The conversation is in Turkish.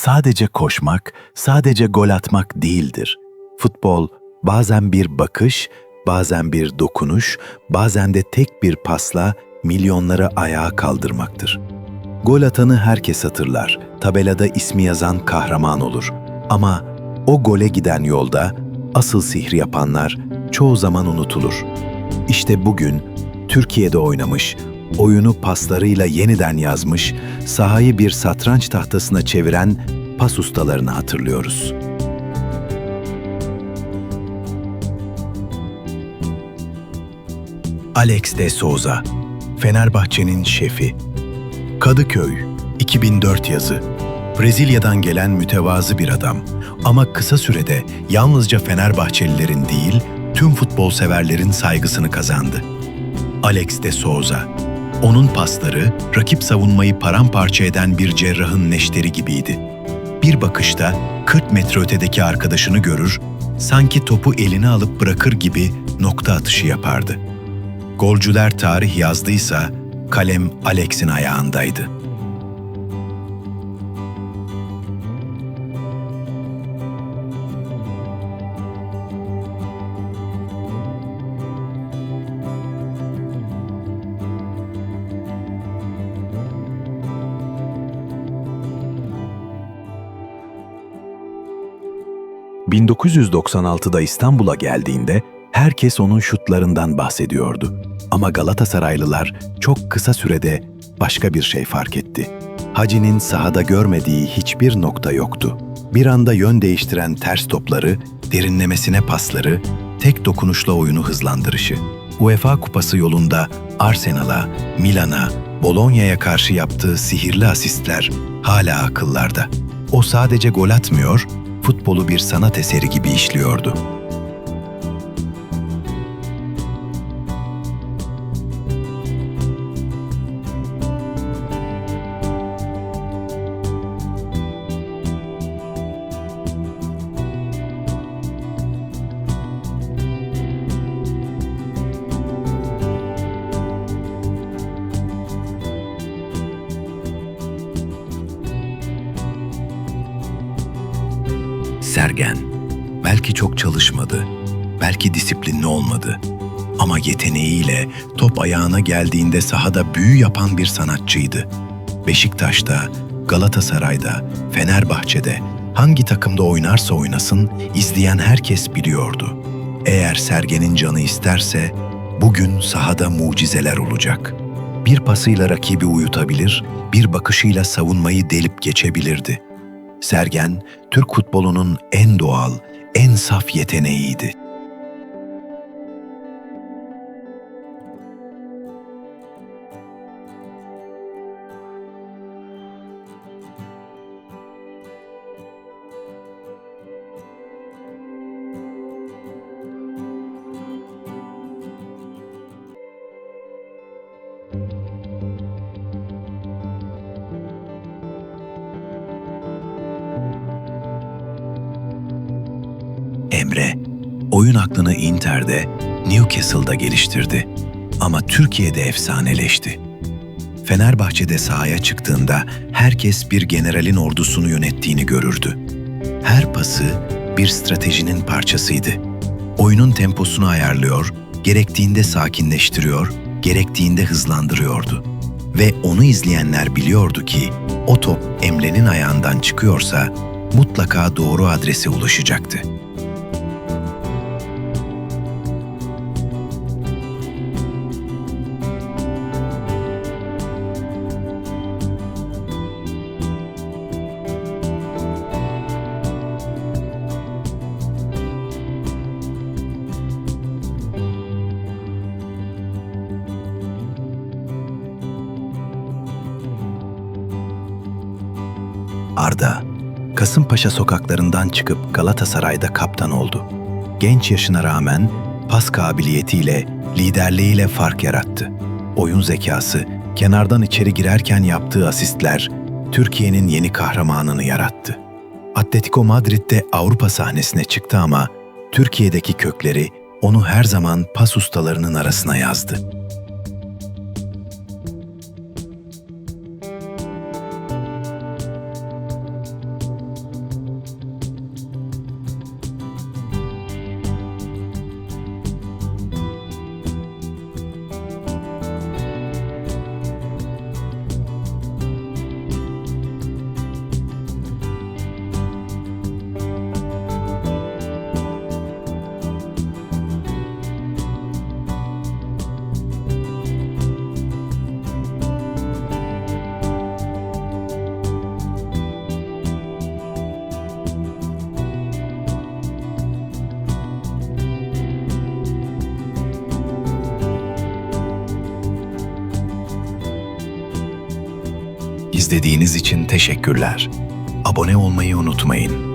sadece koşmak, sadece gol atmak değildir. Futbol bazen bir bakış, bazen bir dokunuş, bazen de tek bir pasla milyonları ayağa kaldırmaktır. Gol atanı herkes hatırlar, tabelada ismi yazan kahraman olur. Ama o gole giden yolda asıl sihri yapanlar çoğu zaman unutulur. İşte bugün Türkiye'de oynamış, oyunu paslarıyla yeniden yazmış, sahayı bir satranç tahtasına çeviren pas ustalarını hatırlıyoruz. Alex de Souza, Fenerbahçe'nin şefi. Kadıköy, 2004 yazı. Brezilya'dan gelen mütevazı bir adam ama kısa sürede yalnızca Fenerbahçelilerin değil, tüm futbol severlerin saygısını kazandı. Alex de Souza. Onun pasları rakip savunmayı paramparça eden bir cerrahın neşteri gibiydi. Bir bakışta 40 metre ötedeki arkadaşını görür, sanki topu eline alıp bırakır gibi nokta atışı yapardı. Golcüler tarih yazdıysa kalem Alex'in ayağındaydı. ...1996'da İstanbul'a geldiğinde herkes onun şutlarından bahsediyordu. Ama Galatasaraylılar çok kısa sürede başka bir şey fark etti. Hacı'nin sahada görmediği hiçbir nokta yoktu. Bir anda yön değiştiren ters topları, derinlemesine pasları, tek dokunuşla oyunu hızlandırışı. UEFA Kupası yolunda Arsenal'a, Milan'a, Bologna'ya karşı yaptığı sihirli asistler hala akıllarda. O sadece gol atmıyor, futbolu bir sanat eseri gibi işliyordu. Sergen. Belki çok çalışmadı, belki disiplinli olmadı. Ama yeteneğiyle top ayağına geldiğinde sahada büyü yapan bir sanatçıydı. Beşiktaş'ta, Galatasaray'da, Fenerbahçe'de hangi takımda oynarsa oynasın izleyen herkes biliyordu. Eğer Sergen'in canı isterse bugün sahada mucizeler olacak. Bir pasıyla rakibi uyutabilir, bir bakışıyla savunmayı delip geçebilirdi.'' Sergen, Türk futbolunun en doğal, en saf yeteneğiydi. Emre, oyun aklını Inter'de, Newcastle'da geliştirdi ama Türkiye'de efsaneleşti. Fenerbahçe'de sahaya çıktığında herkes bir generalin ordusunu yönettiğini görürdü. Her pası bir stratejinin parçasıydı. Oyunun temposunu ayarlıyor, gerektiğinde sakinleştiriyor, gerektiğinde hızlandırıyordu. Ve onu izleyenler biliyordu ki o top Emre'nin ayağından çıkıyorsa mutlaka doğru adrese ulaşacaktı. Arda, Kasımpaşa sokaklarından çıkıp Galatasaray'da kaptan oldu. Genç yaşına rağmen pas kabiliyetiyle, liderliğiyle fark yarattı. Oyun zekası, kenardan içeri girerken yaptığı asistler Türkiye'nin yeni kahramanını yarattı. Atletico Madrid'de Avrupa sahnesine çıktı ama Türkiye'deki kökleri onu her zaman pas ustalarının arasına yazdı. İzlediğiniz için teşekkürler. Abone olmayı unutmayın.